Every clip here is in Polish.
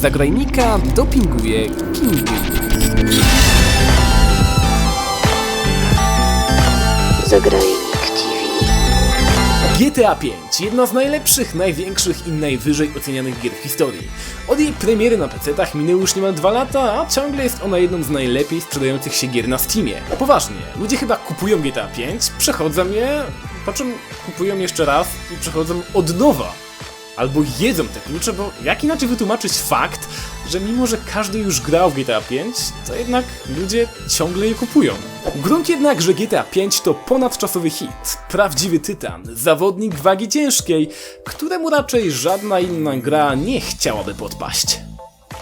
Zagrajnika dopinguje Kingpin. Zagrajnik TV. GTA V, jedna z najlepszych, największych i najwyżej ocenianych gier w historii. Od jej premiery na PC-tach minęły już niemal dwa lata, a ciągle jest ona jedną z najlepiej sprzedających się gier na Steamie. Poważnie, ludzie chyba kupują GTA V, przechodzą je, po czym kupują jeszcze raz i przechodzą od nowa. Albo jedzą te klucze, bo jak inaczej wytłumaczyć fakt, że mimo, że każdy już grał w GTA V, to jednak ludzie ciągle je kupują. Grunt jednak, że GTA V to ponadczasowy hit, prawdziwy tytan, zawodnik wagi ciężkiej, któremu raczej żadna inna gra nie chciałaby podpaść.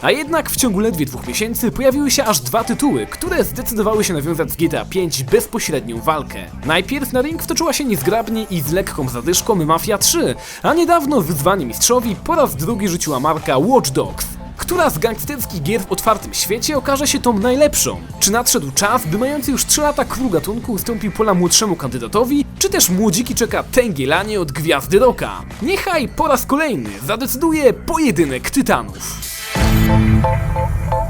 A jednak w ciągu ledwie dwóch miesięcy pojawiły się aż dwa tytuły, które zdecydowały się nawiązać z GTA V bezpośrednią walkę. Najpierw na ring wtoczyła się niezgrabnie i z lekką zadyszką Mafia 3, a niedawno wyzwanie mistrzowi po raz drugi rzuciła marka Watch Dogs. Która z gangsterskich gier w otwartym świecie okaże się tą najlepszą? Czy nadszedł czas, by mający już 3 lata król gatunku ustąpił pola młodszemu kandydatowi? Czy też młodziki czeka tęgielanie od gwiazdy roka? Niechaj po raz kolejny zadecyduje pojedynek tytanów. Thank you.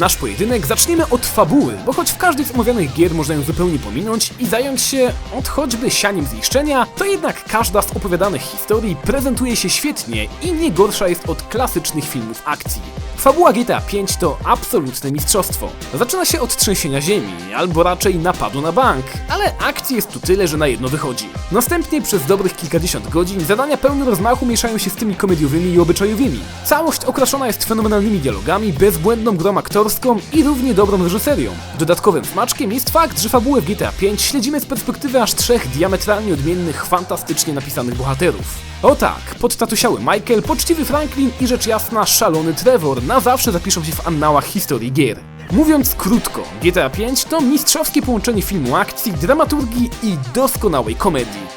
Nasz pojedynek zaczniemy od fabuły, bo choć w każdej z omawianych gier można ją zupełnie pominąć i zająć się od choćby sianiem zniszczenia, to jednak każda z opowiadanych historii prezentuje się świetnie i nie gorsza jest od klasycznych filmów akcji. Fabuła GTA V to absolutne mistrzostwo. Zaczyna się od trzęsienia ziemi, albo raczej napadu na bank, ale akcji jest tu tyle, że na jedno wychodzi. Następnie przez dobrych kilkadziesiąt godzin zadania pełne rozmachu mieszają się z tymi komediowymi i obyczajowymi. Całość okraszona jest fenomenalnymi dialogami, bezbłędną grą aktorską i równie dobrą reżyserią. Dodatkowym smaczkiem jest fakt, że fabułę w GTA V śledzimy z perspektywy aż trzech diametralnie odmiennych, fantastycznie napisanych bohaterów. O tak, podtatusiały Michael, poczciwy Franklin i rzecz jasna szalony Trevor na zawsze zapiszą się w annałach historii gier. Mówiąc krótko, GTA V to mistrzowskie połączenie filmu akcji, dramaturgii i doskonałej komedii.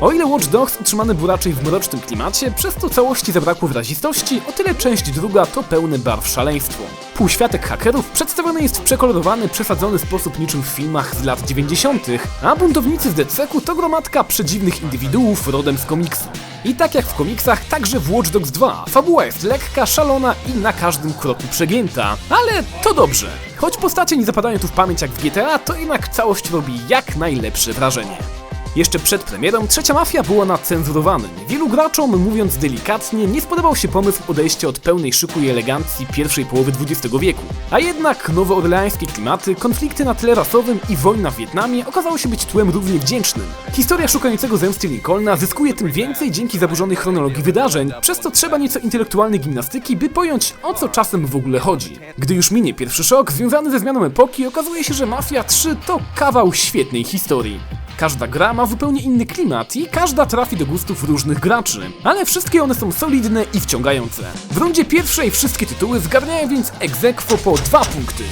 O ile Watch Dogs utrzymany był raczej w mrocznym klimacie, przez to całości zabrakło wyrazistości, o tyle część druga to pełny barw szaleństwo. Półświatek hakerów przedstawiony jest w przekolorowany, przesadzony sposób niczym w filmach z lat 90., a buntownicy z DCEK-u to gromadka przedziwnych indywiduów rodem z komiksu. I tak jak w komiksach, także w Watch Dogs 2 fabuła jest lekka, szalona i na każdym kroku przegięta. Ale to dobrze. Choć postacie nie zapadają tu w pamięć jak w GTA, to jednak całość robi jak najlepsze wrażenie. Jeszcze przed premierą trzecia mafia była na cenzurowanym. Wielu graczom, mówiąc delikatnie, nie spodobał się pomysł odejścia od pełnej szyku i elegancji pierwszej połowy XX wieku. A jednak nowoorleańskie klimaty, konflikty na tle rasowym i wojna w Wietnamie okazały się być tłem równie wdzięcznym. Historia szukającego zemsty Lincolna zyskuje tym więcej dzięki zaburzonej chronologii wydarzeń, przez co trzeba nieco intelektualnej gimnastyki, by pojąć o co czasem w ogóle chodzi. Gdy już minie pierwszy szok związany ze zmianą epoki, okazuje się, że Mafia 3 to kawał świetnej historii. Każda gra ma zupełnie inny klimat i każda trafi do gustów różnych graczy, ale wszystkie one są solidne i wciągające. W rundzie pierwszej wszystkie tytuły zgarniają więc egzekwo po dwa punkty.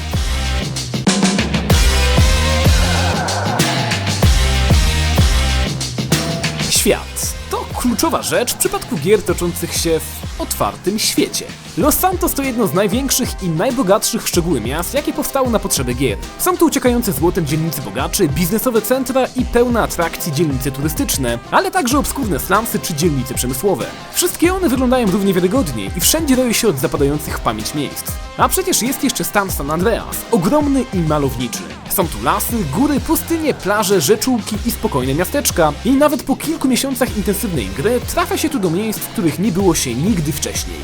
Świat kluczowa rzecz w przypadku gier toczących się w otwartym świecie. Los Santos to jedno z największych i najbogatszych szczegóły miast, jakie powstały na potrzeby gier. Są tu uciekające złotem dzielnice bogaczy, biznesowe centra i pełne atrakcji dzielnice turystyczne, ale także obskurne slumsy czy dzielnice przemysłowe. Wszystkie one wyglądają równie wiarygodnie i wszędzie roją się od zapadających w pamięć miejsc. A przecież jest jeszcze stan San Andreas, ogromny i malowniczy. Są tu lasy, góry, pustynie, plaże, rzeczółki i spokojne miasteczka. I nawet po kilku miesiącach intensywnej gry trafia się tu do miejsc, w których nie było się nigdy wcześniej.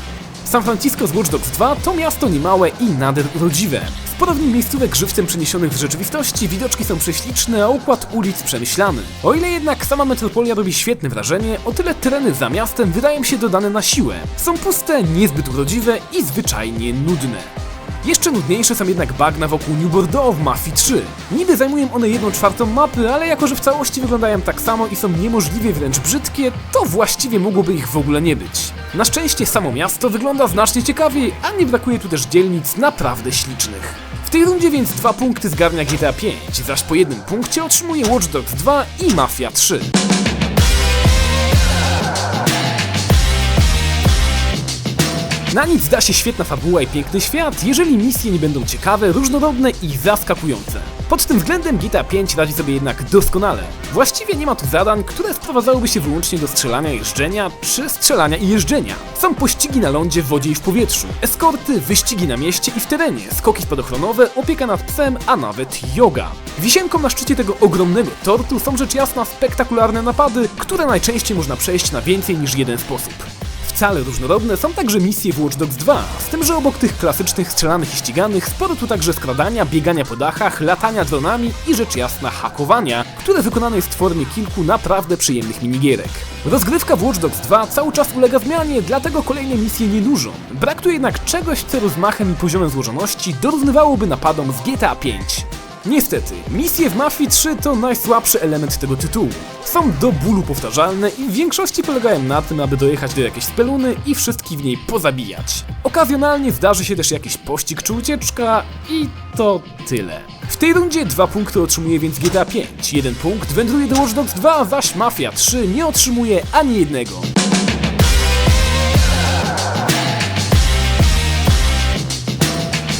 San Francisco z Watch Dogs 2 to miasto niemałe i nader urodziwe. Sporo w nim miejscówek żywcem przeniesionych z rzeczywistości, widoczki są prześliczne, a układ ulic przemyślany. O ile jednak sama metropolia robi świetne wrażenie, o tyle tereny za miastem wydają się dodane na siłę. Są puste, niezbyt urodziwe i zwyczajnie nudne. Jeszcze nudniejsze są jednak bagna wokół New Bordeaux w Mafii 3. Niby zajmują one jedną czwartą mapy, ale jako że w całości wyglądają tak samo i są niemożliwie wręcz brzydkie, to właściwie mogłoby ich w ogóle nie być. Na szczęście samo miasto wygląda znacznie ciekawiej, a nie brakuje tu też dzielnic naprawdę ślicznych. W tej rundzie więc dwa punkty zgarnia GTA 5, zaś po jednym punkcie otrzymuje Watch Dogs 2 i Mafia 3. Na nic da się świetna fabuła i piękny świat, jeżeli misje nie będą ciekawe, różnorodne i zaskakujące. Pod tym względem GTA 5 radzi sobie jednak doskonale. Właściwie nie ma tu zadań, które sprowadzałyby się wyłącznie do strzelania i jeżdżenia, czy strzelania i jeżdżenia. Są pościgi na lądzie, w wodzie i w powietrzu, eskorty, wyścigi na mieście i w terenie, skoki spadochronowe, opieka nad psem, a nawet yoga. Wisienką na szczycie tego ogromnego tortu są rzecz jasna spektakularne napady, które najczęściej można przejść na więcej niż jeden sposób. Wcale różnorodne są także misje w Watch Dogs 2, z tym, że obok tych klasycznych strzelanych i ściganych sporo tu także skradania, biegania po dachach, latania dronami i rzecz jasna hakowania, które wykonane jest w formie kilku naprawdę przyjemnych minigierek. Rozgrywka w Watch Dogs 2 cały czas ulega zmianie, dlatego kolejne misje nie nużą. Brak tu jednak czegoś, co rozmachem i poziomem złożoności dorównywałoby napadom z GTA 5. Niestety, misje w Mafii 3 to najsłabszy element tego tytułu. Są do bólu powtarzalne i w większości polegają na tym, aby dojechać do jakiejś speluny i wszystkich w niej pozabijać. Okazjonalnie zdarzy się też jakiś pościg czy ucieczka i to tyle. W tej rundzie dwa punkty otrzymuje więc GTA 5, jeden punkt wędruje do Watch Dogs 2, zaś Mafia 3 nie otrzymuje ani jednego.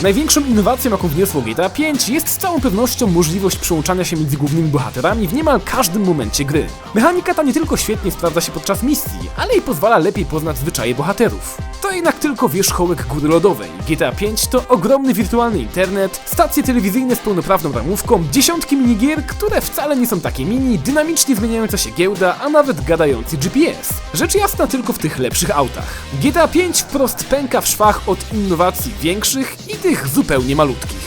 Największą innowacją, jaką wniosło GTA 5 jest z całą pewnością możliwość przełączania się między głównymi bohaterami w niemal każdym momencie gry. Mechanika ta nie tylko świetnie sprawdza się podczas misji, ale i pozwala lepiej poznać zwyczaje bohaterów. Jednak tylko wierzchołek góry lodowej. GTA 5 to ogromny wirtualny internet, stacje telewizyjne z pełnoprawną ramówką, dziesiątki minigier, które wcale nie są takie mini, dynamicznie zmieniająca się giełda, a nawet gadający GPS. Rzecz jasna tylko w tych lepszych autach. GTA 5 wprost pęka w szwach od innowacji większych i tych zupełnie malutkich.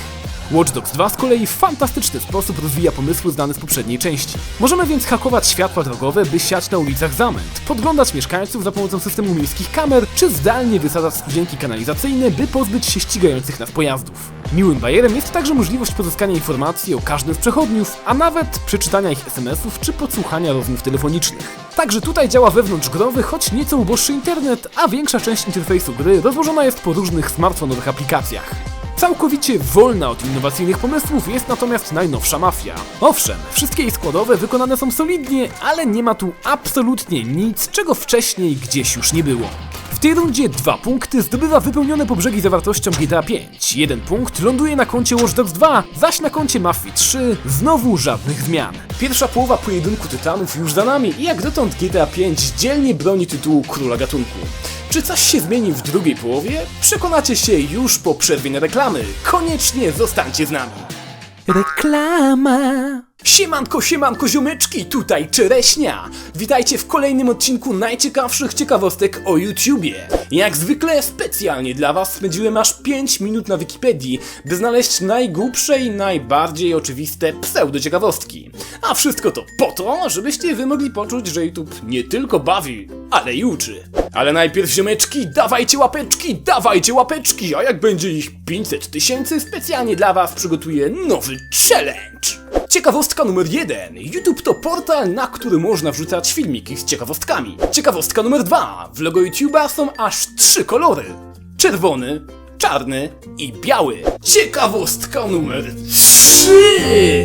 Watch Dogs 2 z kolei w fantastyczny sposób rozwija pomysły znane z poprzedniej części. Możemy więc hakować światła drogowe, by siać na ulicach zamęt, podglądać mieszkańców za pomocą systemu miejskich kamer, czy zdalnie wysadzać studzienki kanalizacyjne, by pozbyć się ścigających nas pojazdów. Miłym bajerem jest także możliwość pozyskania informacji o każdym z przechodniów, a nawet przeczytania ich SMS-ów czy podsłuchania rozmów telefonicznych. Także tutaj działa wewnątrzgrowy, choć nieco uboższy internet, a większa część interfejsu gry rozłożona jest po różnych smartfonowych aplikacjach. Całkowicie wolna od innowacyjnych pomysłów jest natomiast najnowsza mafia. Owszem, wszystkie jej składowe wykonane są solidnie, ale nie ma tu absolutnie nic, czego wcześniej gdzieś już nie było. W tej rundzie dwa punkty zdobywa wypełnione po brzegi zawartością GTA 5. Jeden punkt ląduje na koncie Watch Dogs 2, zaś na koncie Mafii 3 znowu żadnych zmian. Pierwsza połowa pojedynku tytanów już za nami i jak dotąd GTA 5 dzielnie broni tytułu króla gatunku. Czy coś się zmieni w drugiej połowie? Przekonacie się już po przerwie na reklamy. Koniecznie zostańcie z nami. Reklama. Siemanko, siemanko ziomeczki, tutaj Czereśnia. Witajcie w kolejnym odcinku najciekawszych ciekawostek o YouTubie. Jak zwykle specjalnie dla was spędziłem aż 5 minut na Wikipedii, by znaleźć najgłupsze i najbardziej oczywiste pseudo-ciekawostki. A wszystko to po to, żebyście wy mogli poczuć, że YouTube nie tylko bawi, ale i uczy. Ale najpierw ziomeczki, dawajcie łapeczki, dawajcie łapeczki, a jak będzie ich 500 tysięcy, specjalnie dla was przygotuję nowy challenge. Ciekawostka numer jeden. YouTube to portal, na który można wrzucać filmiki z ciekawostkami. Ciekawostka numer dwa. W logo YouTube'a są aż trzy kolory. Czerwony, czarny i biały. Ciekawostka numer trzy.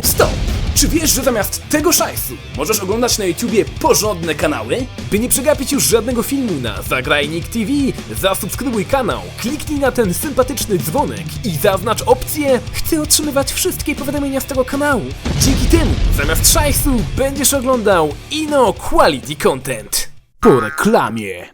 Czy wiesz, że zamiast tego szajsu możesz oglądać na YouTubie porządne kanały? By nie przegapić już żadnego filmu na Zagrajnik TV, zasubskrybuj kanał, kliknij na ten sympatyczny dzwonek i zaznacz opcję Chcę otrzymywać wszystkie powiadomienia z tego kanału. Dzięki temu, zamiast szajsu, będziesz oglądał Ino Quality Content. Po reklamie.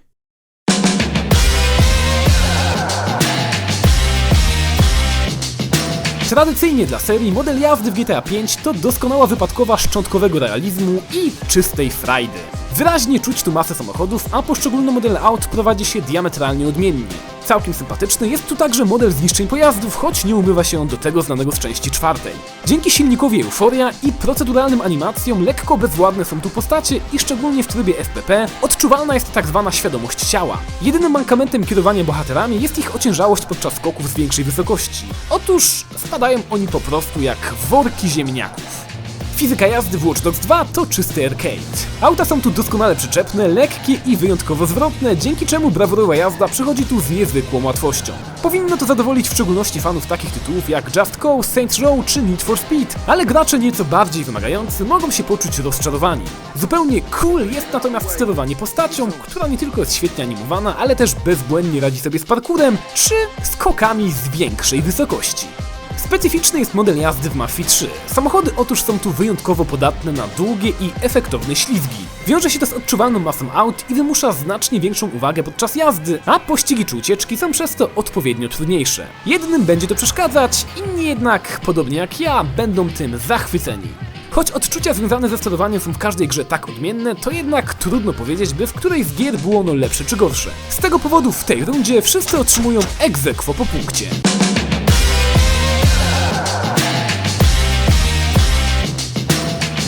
Tradycyjnie dla serii model jazdy w GTA V to doskonała wypadkowa szczątkowego realizmu i czystej frajdy. Wyraźnie czuć tu masę samochodów, a poszczególne modele aut prowadzi się diametralnie odmiennie. Całkiem sympatyczny jest tu także model zniszczeń pojazdów, choć nie umywa się on do tego znanego z części czwartej. Dzięki silnikowi Euforia i proceduralnym animacjom lekko bezwładne są tu postacie i szczególnie w trybie FPP odczuwalna jest tak zwana świadomość ciała. Jedynym mankamentem kierowania bohaterami jest ich ociężałość podczas skoków z większej wysokości. Otóż spadają oni po prostu jak worki ziemniaków. Fizyka jazdy w Watch Dogs 2 to czysty arcade. Auta są tu doskonale przyczepne, lekkie i wyjątkowo zwrotne, dzięki czemu brawurowa jazda przychodzi tu z niezwykłą łatwością. Powinno to zadowolić w szczególności fanów takich tytułów jak Just Cause, Saints Row czy Need for Speed, ale gracze nieco bardziej wymagający mogą się poczuć rozczarowani. Zupełnie cool jest natomiast sterowanie postacią, która nie tylko jest świetnie animowana, ale też bezbłędnie radzi sobie z parkurem czy skokami z większej wysokości. Specyficzny jest model jazdy w Mafii 3. Samochody otóż są tu wyjątkowo podatne na długie i efektowne ślizgi. Wiąże się to z odczuwalną masą aut i wymusza znacznie większą uwagę podczas jazdy, a pościgi czy ucieczki są przez to odpowiednio trudniejsze. Jednym będzie to przeszkadzać, inni jednak, podobnie jak ja, będą tym zachwyceni. Choć odczucia związane ze sterowaniem są w każdej grze tak odmienne, to jednak trudno powiedzieć, by w której z gier było ono lepsze czy gorsze. Z tego powodu w tej rundzie wszyscy otrzymują egzekwo po punkcie.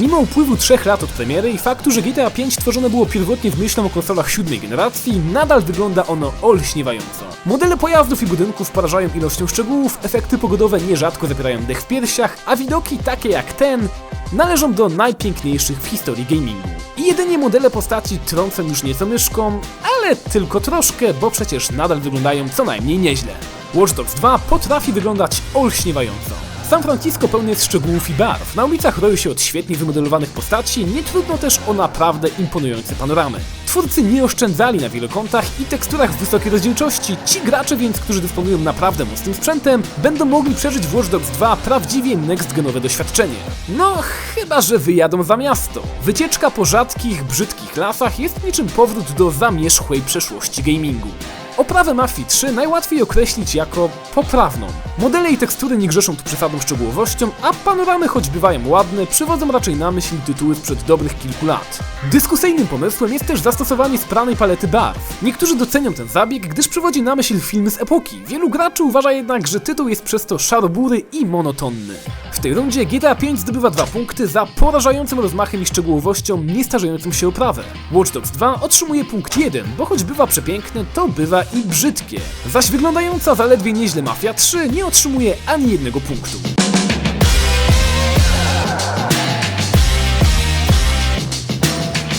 Mimo upływu trzech lat od premiery i faktu, że GTA V tworzone było pierwotnie w myślą o konsolach siódmej generacji, nadal wygląda ono olśniewająco. Modele pojazdów i budynków porażają ilością szczegółów, efekty pogodowe nierzadko zapierają dech w piersiach, a widoki takie jak ten należą do najpiękniejszych w historii gamingu. I jedynie modele postaci trącą już nieco myszką, ale tylko troszkę, bo przecież nadal wyglądają co najmniej nieźle. Watch Dogs 2 potrafi wyglądać olśniewająco. San Francisco pełne jest szczegółów i barw. Na ulicach roju się od świetnie wymodelowanych postaci, nie trudno też o naprawdę imponujące panoramy. Twórcy nie oszczędzali na wielokątach i teksturach wysokiej rozdzielczości, ci gracze więc, którzy dysponują naprawdę mocnym sprzętem, będą mogli przeżyć w Watch Dogs 2 prawdziwie next-genowe doświadczenie. No, chyba że wyjadą za miasto. Wycieczka po rzadkich, brzydkich lasach jest niczym powrót do zamierzchłej przeszłości gamingu. Oprawę Mafii 3 najłatwiej określić jako poprawną. Modele i tekstury nie grzeszą tu przesadną szczegółowością, a panoramy choć bywają ładne, przywodzą raczej na myśl tytuły sprzed dobrych kilku lat. Dyskusyjnym pomysłem jest też zastosowanie spranej palety barw. Niektórzy docenią ten zabieg, gdyż przywodzi na myśl filmy z epoki. Wielu graczy uważa jednak, że tytuł jest przez to szarobury i monotonny. Tej rundzie GTA 5 zdobywa dwa punkty za porażającym rozmachem i szczegółowością niestarzejącą się oprawę. Watch Dogs 2 otrzymuje punkt 1, bo choć bywa przepiękne, to bywa i brzydkie. Zaś wyglądająca zaledwie nieźle Mafia 3 nie otrzymuje ani jednego punktu.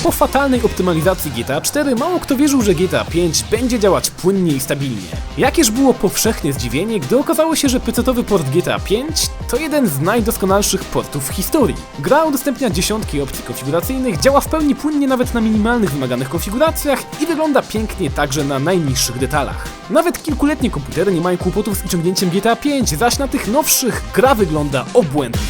Po fatalnej optymalizacji GTA 4 mało kto wierzył, że GTA 5 będzie działać płynnie i stabilnie. Jakież było powszechne zdziwienie, gdy okazało się, że PC-owy port GTA 5 to jeden z najdoskonalszych portów w historii. Gra udostępnia dziesiątki opcji konfiguracyjnych, działa w pełni płynnie nawet na minimalnych wymaganych konfiguracjach i wygląda pięknie także na najniższych detalach. Nawet kilkuletnie komputery nie mają kłopotów z ściągnięciem GTA 5, zaś na tych nowszych gra wygląda obłędnie.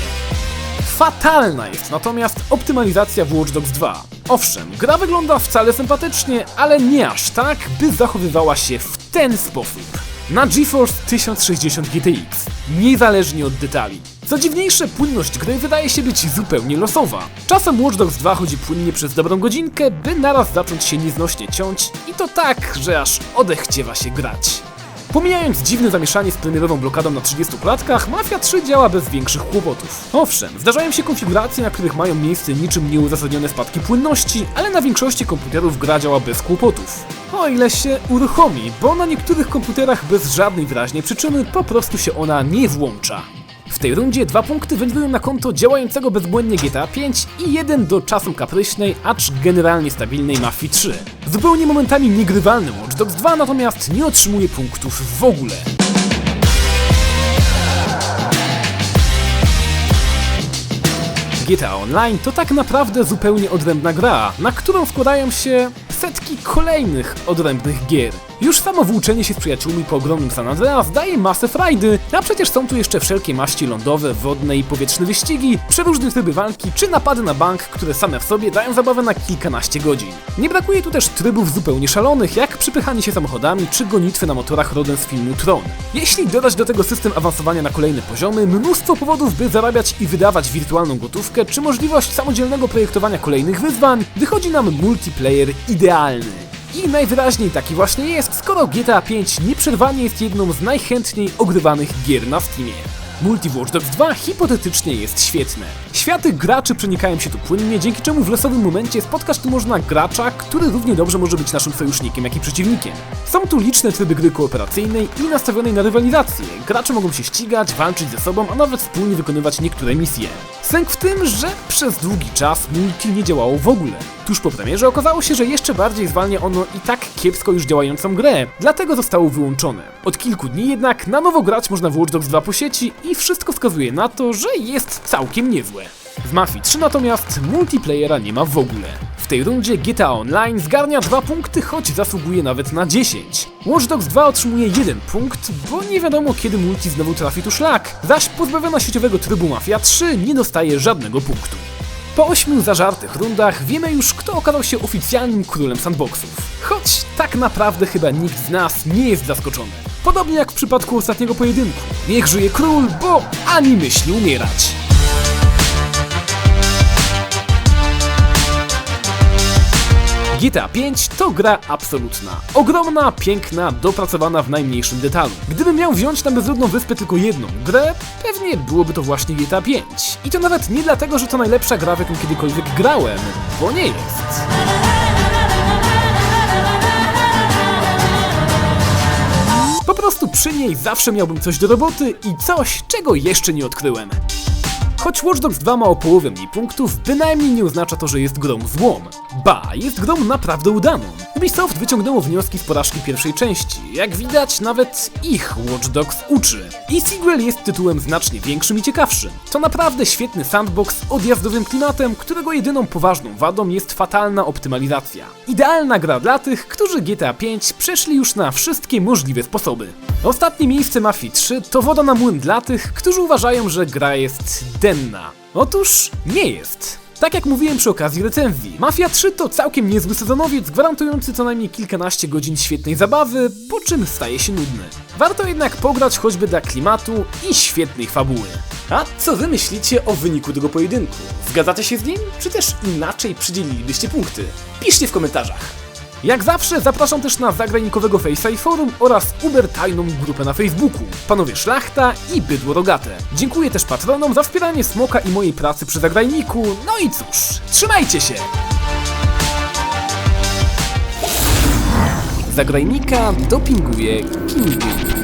Fatalna jest natomiast optymalizacja w Watch Dogs 2. Owszem, gra wygląda wcale sympatycznie, ale nie aż tak, by zachowywała się w ten sposób. Na GeForce 1060 GTX, niezależnie od detali. Co dziwniejsze, płynność gry wydaje się być zupełnie losowa. Czasem Watch Dogs 2 chodzi płynnie przez dobrą godzinkę, by naraz zacząć się nieznośnie ciąć i to tak, że aż odechciewa się grać. Pomijając dziwne zamieszanie z premierową blokadą na 30 klatkach, Mafia 3 działa bez większych kłopotów. Owszem, zdarzają się konfiguracje, na których mają miejsce niczym nieuzasadnione spadki płynności, ale na większości komputerów gra działa bez kłopotów. O ile się uruchomi, bo na niektórych komputerach bez żadnej wyraźnej przyczyny po prostu się ona nie włącza. W tej rundzie dwa punkty wędrują na konto działającego bezbłędnie GTA 5 i jeden do czasem kapryśnej, acz generalnie stabilnej Mafii 3. Zupełnie momentami niegrywalny Watch Dogs 2 natomiast nie otrzymuje punktów w ogóle. GTA Online to tak naprawdę zupełnie odrębna gra, na którą wkładają się setki kolejnych odrębnych gier. Już samo włóczenie się z przyjaciółmi po ogromnym San Andreas daje masę frajdy, a przecież są tu jeszcze wszelkie maści lądowe, wodne i powietrzne wyścigi, przeróżne tryby walki czy napady na bank, które same w sobie dają zabawę na kilkanaście godzin. Nie brakuje tu też trybów zupełnie szalonych, jak przypychanie się samochodami czy gonitwy na motorach rodem z filmu Tron. Jeśli dodać do tego system awansowania na kolejne poziomy, mnóstwo powodów, by zarabiać i wydawać wirtualną gotówkę, czy możliwość samodzielnego projektowania kolejnych wyzwań, wychodzi nam multiplayer idealny. I najwyraźniej taki właśnie jest, skoro GTA 5 nieprzerwanie jest jedną z najchętniej ogrywanych gier na Steamie. Multi Watch Dogs 2 hipotetycznie jest świetne. Światy graczy przenikają się tu płynnie, dzięki czemu w losowym momencie spotkać tu można gracza, który równie dobrze może być naszym sojusznikiem, jak i przeciwnikiem. Są tu liczne tryby gry kooperacyjnej i nastawionej na rywalizację. Gracze mogą się ścigać, walczyć ze sobą, a nawet wspólnie wykonywać niektóre misje. Sęk w tym, że przez długi czas multi nie działało w ogóle. Tuż po premierze okazało się, że jeszcze bardziej zwalnia ono i tak kiepsko już działającą grę, dlatego zostało wyłączone. Od kilku dni jednak na nowo grać można w Watch Dogs 2 po sieci i wszystko wskazuje na to, że jest całkiem niezłe. W Mafii 3 natomiast multiplayera nie ma w ogóle. W tej rundzie GTA Online zgarnia 2 punkty, choć zasługuje nawet na 10. Watch Dogs 2 otrzymuje 1 punkt, bo nie wiadomo kiedy multi znowu trafi tu szlak, zaś pozbawiona sieciowego trybu Mafia 3 nie dostaje żadnego punktu. Po ośmiu zażartych rundach wiemy już, kto okazał się oficjalnym królem sandboxów. Choć tak naprawdę chyba nikt z nas nie jest zaskoczony. Podobnie jak w przypadku ostatniego pojedynku. Niech żyje król, bo ani myśli umierać. GTA 5 to gra absolutna. Ogromna, piękna, dopracowana w najmniejszym detalu. Gdybym miał wziąć na bezludną wyspę tylko jedną grę, pewnie byłoby to właśnie GTA 5. I to nawet nie dlatego, że to najlepsza gra, w jaką kiedykolwiek grałem, bo nie jest. Po prostu przy niej zawsze miałbym coś do roboty i coś, czego jeszcze nie odkryłem. Choć Watch Dogs 2 ma o połowę mniej punktów, bynajmniej nie oznacza to, że jest grą złą. Ba, jest grą naprawdę udaną. Ubisoft wyciągnęło wnioski z porażki pierwszej części. Jak widać, nawet ich Watch Dogs uczy. I sequel jest tytułem znacznie większym i ciekawszym. To naprawdę świetny sandbox z odjazdowym klimatem, którego jedyną poważną wadą jest fatalna optymalizacja. Idealna gra dla tych, którzy GTA 5 przeszli już na wszystkie możliwe sposoby. Ostatnie miejsce Mafii 3 to woda na młyn dla tych, którzy uważają, że gra jest denna. Otóż nie jest. Tak jak mówiłem przy okazji recenzji, Mafia 3 to całkiem niezły sezonowiec, gwarantujący co najmniej kilkanaście godzin świetnej zabawy, po czym staje się nudny. Warto jednak pograć choćby dla klimatu i świetnej fabuły. A co wy myślicie o wyniku tego pojedynku? Zgadzacie się z nim, czy też inaczej przydzielilibyście punkty? Piszcie w komentarzach. Jak zawsze zapraszam też na zagranikowego Face'a i forum oraz Uber tajną grupę na Facebooku. Panowie Szlachta i Bydło Rogate. Dziękuję też patronom za wspieranie Smoka i mojej pracy przy zagrajniku. No i cóż, trzymajcie się! Zagrajnika dopinguje King.